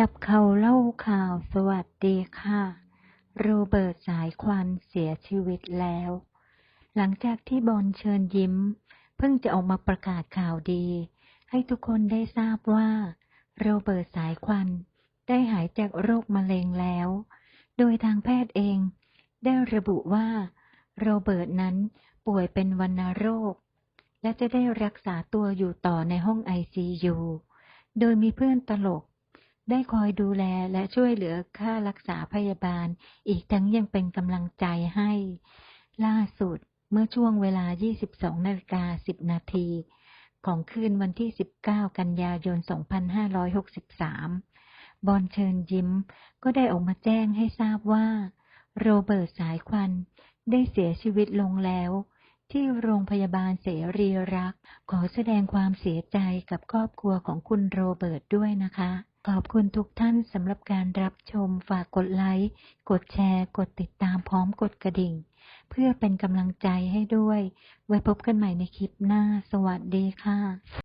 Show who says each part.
Speaker 1: จับเขาเล่าข่าวสวัสดีค่ะ โรเบิร์ตสายควันเสียชีวิตแล้ว หลังจากที่บอลเชิญยิ้ม เพิ่งจะออกมาประกาศข่าวดี ให้ทุกคนได้ทราบว่า โรเบิร์ตสายควันได้หายจากโรคมะเร็งแล้ว โดยทางแพทย์เองได้ระบุว่า โรเบิร์ตนั้นป่วยเป็นวัณโรค และจะได้รักษาตัวอยู่ต่อในห้องไอซียูโดยมีเพื่อนตลก ได้คอยดูแลและช่วยเหลือค่ารักษาพยาบาล อีกทั้งยังเป็นกำลังใจให้ ล่าสุดเมื่อช่วงเวลา 22นาฬิกา10 นาที ของคืนวันที่ 19 กันยายน 2563 บอลเชิญยิ้ม ก็ได้ออกมาแจ้งให้ทราบว่า โรเบิร์ตสายควันได้เสียชีวิตลงแล้วที่โรงพยาบาลเสรีรัก ขอแสดงความเสียใจกับครอบครัวของคุณโรเบิร์ตด้วยนะคะ ขอบคุณทุกท่านสำหรับการรับชมฝากกดไลค์ กดแชร์ กดติดตามพร้อมกดกระดิ่ง เพื่อเป็นกำลังใจให้ด้วย ไว้พบกันใหม่ในคลิปหน้า สวัสดีค่ะ